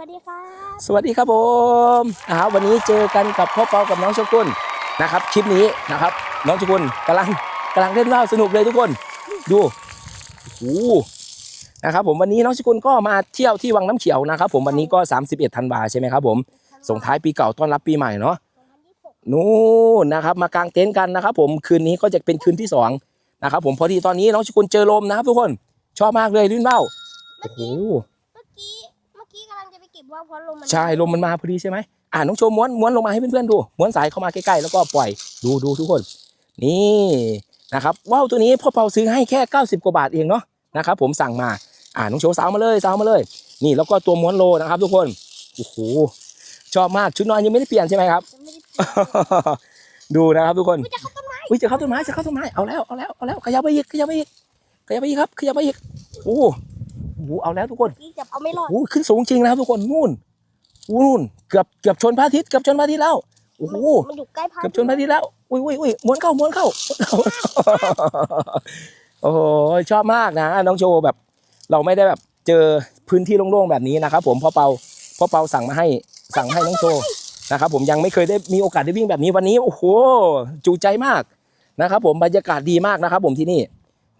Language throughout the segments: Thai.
วัสดีครับ สวัสดีครับผมอ่าวันนี้เจอกันกับพ่อเปากับน้องชกุนนะครับคลิปนี้นะครับ น้องชกุนกำลังกำลังเล่นว่าวสนุกเลยทุกคน ดูโอ้นะครับผมวันนี้น้องชกุนก็มาเที่ยวที่วังน้ำเขียวนะครับ ผมวันนี้ก็ 31ธันวาใช่ไหมครับ ผมส่งท้ายปีเก่าต้อนรับปีใหม่เนาะนู่นนะครับ มากางเต็นท์กันนะครับ ผมคืนนี้ก็จะเป็นคืนที่สองนะครับผมพอดีตอนนี้น้องชกุลเจอลมนะครับทุกคนชอบมากเลยลื่นเบ้าโอ้โหเมื่อกี้ ว่าวเพราะลมมันใช่ลมมันมาพอดีใช่ไหมอ่าน้องโชว์ม้วนม้วนลงมาให้เพื่อนๆดูม้วนสายเข้ามาใกล้ๆแล้วก็ปล่อยดูดูทุกคน นี่นะครับว่าวตัวนี้พ่อเปาซื้อให้แค่ 90 กว่าบาทเองเนาะนะครับผมสั่งมาอ่าน้องโชว์สาวมาเลยสาวมาเลย นี่แล้วก็ตัวม้วนโลนะครับทุกคนโอ้โหชอบมากชุดนอนยังไม่ได้เปลี่ยนใช่ไหมครับจะไม่ได้ดูนะครับทุกคนอุ๊ยจะเข้าต้นไม้อุ้ยจะเข้าต้นไม้จะเข้าต้นไม้เอาแล้วเอาแล้วเอาแล้วขยับไปอีกขยับไปอีกขยับไปอีกครับขยับไปอีกโอ้โหโอ้โหเอาแล้วทุกคนนี่จับเอาไม่รอดโอ้โหขึ้นสูงจริงนะครับทุกคนนู่นนู่นเกือบเกือบชนพระอาทิตย์เกือบชนพระอาทิตย์แล้วโอ้โหมันอยู่ใกล้พาเกือบชนพระอาทิตย์แล้วอุ้ยอุ้ยอุ้ยม้วนเข้าม้วนเข้าโอ้โหชอบมากนะ น้องโชว์แบบ เราไม่ได้แบบเจอพื้นที่โล่งๆแบบนี้นะครับ ผมพ่อเปาพ่อเปาสั่งมาให้สั่งให้น้องโชว์นะครับผมยังไม่เคยได้มีโอกาสได้วิ่งแบบนี้วันนี้โอ้โหจูใจมากนะครับผมบรรยากาศดีมากนะครับผมที่นี่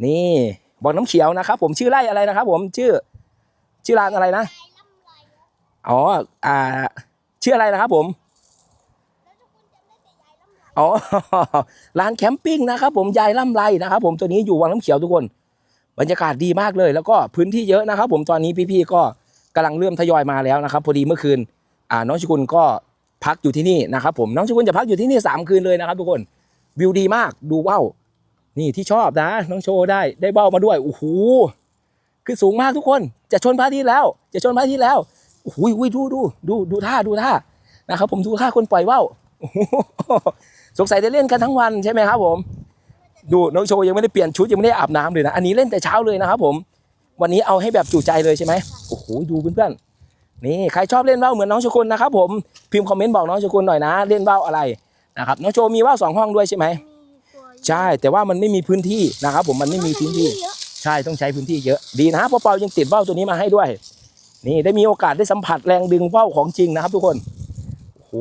นี่ บ่อน้ำเขียวนะครับ ผมชื่อไร่อะไรนะครับ ผมชื่อ ชื่อร้านอะไรนะอ๋ออ่า ชื่ออะไรนะครับ ผมอ๋อร้านแคมปิ้งนะครับ ผมยายล่ำไรนะครับ ผมตัวนี้อยู่วังน้ำเขียวทุกคน บรรยากาศดีมากเลย แล้วก็พื้นที่เยอะนะครับ ผมตอนนี้พี่ๆก็กำลังเริ่มทยอยมาแล้วนะครับ พอดีเมื่อคืน อ่า น้องชกุลก็พักอยู่ที่นี่นะครับ ผมน้องชกุลจะพักอยู่ที่นี่สามคืนเลยนะครับ ทุกคนวิวดีมากดูว่าว นี่ที่ชอบนะ น้องโชว์ได้ได้ว่ามาด้วยโอ้โหคือสูงมากทุกคน จะชนพระอาทิตย์แล้ว จะชนพระอาทิตย์แล้วโอ้โหอุ้ยดูดูดูดูท่าดูท่านะครับ ผมดูท่าคนปล่อยว่าวโอ้โหสงสัยจะเล่นกันทั้งวันใช่ไหมครับ ผม ดูน้องโชว์ยังไม่ได้เปลี่ยนชุดยังไม่ได้อาบน้ำเลยนะอันนี้เล่นแต่เช้าเลยนะครับ ผม วันนี้เอาให้แบบจุใจเลยใช่ไหมโอ้โหดูเพื่อนๆนี่ใครชอบเล่นว่าวเหมือนน้องโชกุนนะครับ ผมพิมพ์คอมเมนต์บอกน้องโชกุนหน่อยนะ เล่นว่าวอะไรนะครับน้องโชว์มีว่าวสองห้องด้วยใช่ไหม ใช่แต่ว่ามันไม่มีพื้นที่นะครับ ผมมันไม่มีพื้นที่เยอะใช่ต้องใช้พื้นที่เยอะดีนะเพราะเปายังติดว่าวตัวนี้มาให้ด้วย นี่ได้มีโอกาสได้สัมผัสแรงดึงว่าวของจริงนะครับ ทุกคนโอ้โห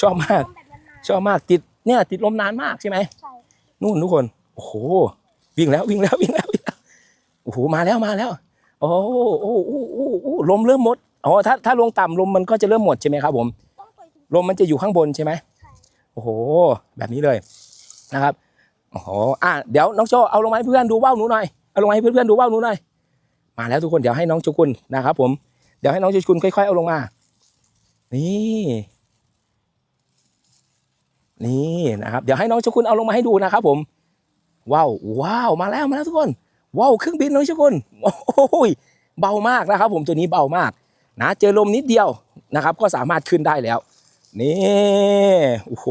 ชอบมากทำแบบนั้นมาชอบมากติดเนี่ยติดลมนานมากใช่ไหมใช่นู่นทุกคนโอ้โหวิ่งแล้ววิ่งแล้ววิ่งแล้ววิ่งแล้วโอ้โหมาแล้วมาแล้วโอ้โหโอ้โหโอ้โหโอ้โหลมเริ่มหมดอ๋อถ้าถ้าลงต่ำลมมันก็จะเริ่มหมดใช่ไหมครับ ผมต้องไปถึงลมมันจะอยู่ข้างบนใช่ไหมใช่โอ้โห แบบนี้เลยนะครับ โอ้โหอะเดี๋ยวน้องโจเอาลงมาให้เพื่อนดูว่าวหนูหน่อยเอาลงมาให้เพื่อนๆดูว่าวหนูหน่อยมาแล้วทุกคนเดี๋ยวให้น้องโจกุลนะครับ ผมเดี๋ยวให้น้องโจกุลค่อยๆเอาลงมา นี่นี่นะครับเดี๋ยวให้น้องโจกุลเอาลงมาให้ดูนะครับ ผมว้าวว้าวมาแล้วมาแล้วทุกคนว้าวเครื่องบินน้องโจกุลโอ้ยเบามากนะครับ ผมตัวนี้เบามาก นะเจอลมนิดเดียวนะครับ ก็สามารถขึ้นได้แล้ว นี่โอ้โห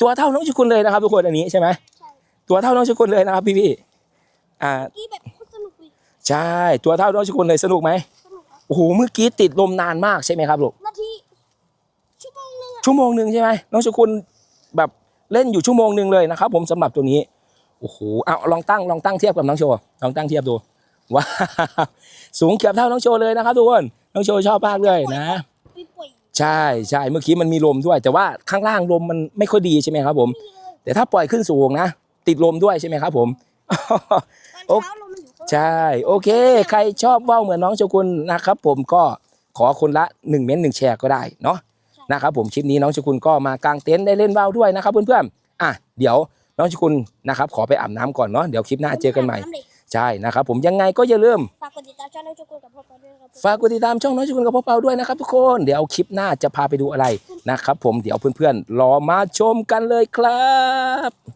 ตัวเท่าน้องชกุลเลยนะครับทุกคนอันนี้ใช่ไหมใช่ตัวเท่าน้องชกุลเลยนะครับพี่พี่ๆอ่าเมื่อกี้แบบโคตรสนุกเลยใช่ตัวเท่าน้องชกุลเลยสนุกไหมสนุกครับโอ้โหเมื่อกี้ติดลมนานมากใช่ไหมครับลูกนาทีชั่วโมงนึงอะชั่วโมงหนึ่งใช่ไหมน้องชกุลแบบเล่นอยู่ชั่วโมงหนึ่งเลยนะครับ ผมสำหรับตัวนี้โอ้โหเอาลองตั้งลองตั้งเทียบกับน้องโชว์ลองตั้งเทียบดูว้าวสูงเกือบเท่าน้องโชว์เลยนะครับทุกคนน้องโชว์ชอบมากเลยนะไปป่วย ใช่ใช่เมื่อกี้มันมีลมด้วย แต่ว่าข้างล่างลมมันไม่ค่อยดีใช่ไหมครับผมนี่เลยแต่ถ้าปล่อยขึ้นสูงนะ ติดลมด้วยใช่ไหมครับผม ตอนเช้าลมมันอยู่ข้างบนใช่ โอเค ใครชอบว่าวเหมือนน้องโชกุนนะครับผมก็ขอคนละ1เม้นต์หนึ่งแชร์ก็ได้เนาะนะครับผมคลิปนี้น้องโชกุนก็มากางเต็นท์ได้เล่นว่าวด้วยนะครับเพื่อนๆอะเดี๋ยวน้องโชกุนนะครับขอไปอาบน้ำก่อนเนาะเดี๋ยวคลิปหน้าเจอกันใหม่ำดิ ใช่นะครับผมยังไงก็อย่าลืมฝากกดติดตามช่องน้องโจกุลกับพ่อปอด้วยนะครับฝากกดติดตามช่องน้องชกุลกับพ่อเปาด้วยนะครับทุกคนเดี๋ยวคลิปหน้าจะพาไปดูอะไรนะครับผมเดี๋ยวเพื่อนๆรอมาชมกันเลยครับ